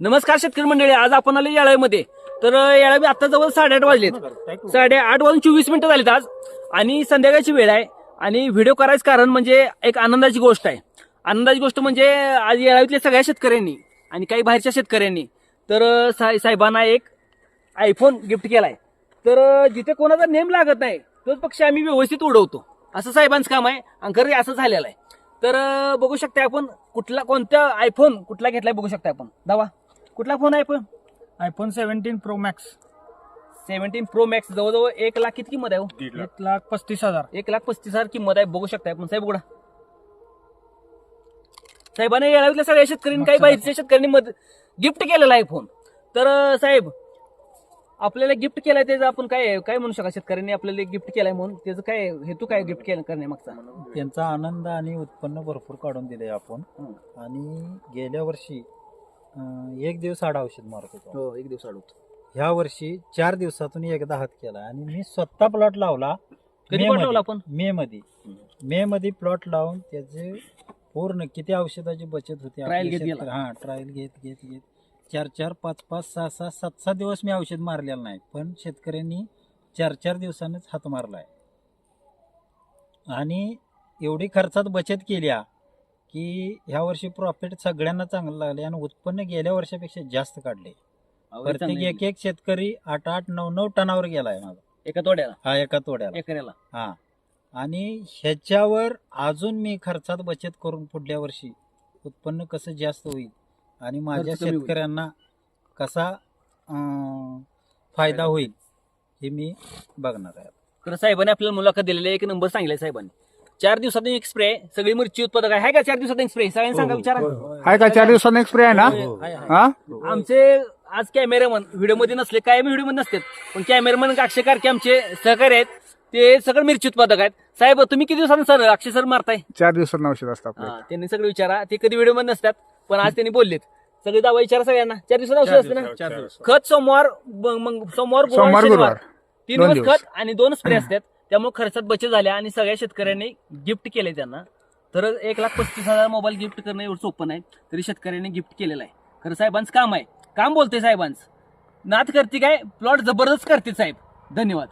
नमस्कार शेतकरी मंडळी आज आपण आले येळावीमध्ये तर येळावी आता जवळ साडेआठ वाजलेत. साडेआठ वाजून चोवीस मिनिटं झालीत आज. आणि संध्याकाळची वेळ आहे. आणि व्हिडिओ करायचं कारण म्हणजे एक आनंदाची गोष्ट आहे. आनंदाची गोष्ट म्हणजे आज येळावीतल्या सगळ्या शेतकऱ्यांनी आणि काही बाहेरच्या शेतकऱ्यांनी तर साहेबांना एक आयफोन गिफ्ट केलाय. तर जिथे कोणाचा नेम लागत नाही तोच पक्षी आम्ही व्यवस्थित उडवतो. असं साहेबांचं काम आहे. आणि खरं असं झालेलं आहे. तर बघू शकता आपण कुठला कोणता आयफोन कुठला घेतलाय बघू शकता आपण. दावा. कुठला फोन आहे पण? IPhone seventeen pro max seventeen pro max जवळजवळ एक लाख किती किंमत आहे हो? एक लाख पस्तीस हजार. एक लाख पस्तीस हजार किंमत आहे बघू शकता आपण. साहेब उघडा. साहेबांनी येळावीतल्या सगळ्या शेतकऱ्यांनी काही बाहेरच्या शेतकऱ्यांनी मद गिफ्ट केलेला आहे फोन तर अं, साहेब आपल्याला गिफ्ट केलाय त्याचं आपण काय काय म्हणू शका शेतकऱ्यांनी आपल्याला गिफ्ट केलाय म्हणून. त्याचं काय हेतू काय गिफ्ट केलं करण्यामागचा त्यांचा आनंद आणि उत्पन्न भरपूर काढून दिले आपण. हं. आणि गेल्या वर्षी अं, एक दिवस आड औषध मारत होतो. हो एक दिवस अडवतो ह्या वर्षी चार दिवसातून एकदा हात केला आणि मी स्वतः प्लॉट लावला कधी मे मध्ये- आपण? मे मध्ये. मे मध्ये प्लॉट लावून त्याचे पूर्ण किती औषधाची बचत होती Trial आपल्या घेत गेला. हा ट्रायल घेत घेत घेत. चार चार पाच पाच सहा सहा सात सात दिवस मी औषध मारलेलं नाही पण शेतकऱ्यांनी चार चार दिवसांनीच हात मारलाय. आणि एवढी खर्चात बचत केली हा, की ह्या वर्षी प्रॉफिट सगळ्यांना चांगलं लागले आणि उत्पन्न गेल्या वर्षापेक्षा जास्त काढले. प्रत्येक एक एक शेतकरी आठ आठ नऊ नऊ टनावर गेलाय माझा एका तोड्याला? हा एका तोड्याला. एकऱ्याला? हा. आणि ह्याच्यावर अजून मी खर्चात बचत करून पुढल्या वर्षी उत्पन्न कसं जास्त होईल आणि माझ्या खर्च कमी होईल. शेतकऱ्यांना कसा अं, फायदा होईल हे मी बघणार आहे. खरं साहेबांनी आपल्याला मुलाखत दिलेली आहे, एक नंबर सांगितलाय साहेबांनी. चार दिवसातून एक स्प्रे सगळी मिरची उत्पादक आहे. हाय का चार दिवसात एक स्प्रे सगळ्यांनी सांगा विचारा. आहे का चार दिवसांनी एक स्प्रे आहे ना. हा? आमचे आज कॅमेरामन व्हिडिओमध्ये नसले कायम व्हिडिओमध्ये नसतात. पण कॅमेरामन अक्षय कारके आमचे सहकारी आहेत ते सगळं मिरची उत्पादक आहेत. साहेब तुम्ही किती दिवसांनी सर अक्षय सर मारताय? चार दिवसांनी औषध असतं आपलं. हा, त्यांनी सगळं विचारा. ते कधी व्हिडिओमध्ये नसतात पण आज त्यांनी बोललेत. सगळे दावा विचारा सगळ्यांना. चार दिवसात औषध असते ना? खत सोमवार ब- मग सोमवार सोमवार. गुरुवार. तीन दोन दिवस. दिवस. खत आणि दोन स्प्रे असतात. त्यामुळे खर्चात बचत झाल्या आणि सगळ्या शेतकऱ्यांनी गिफ्ट केले त्यांना. तर एक लाख पस्तीस हजार मोबाईल गिफ्ट करणं एवढं सोपं नाही तरी शेतकऱ्यांनी गिफ्ट केलेलं आहे. खरं साहेबांचं काम आहे. काम बोलते साहेबांचं. नात करते काय? प्लॉट जबरदस्त करते साहेब. धन्यवाद.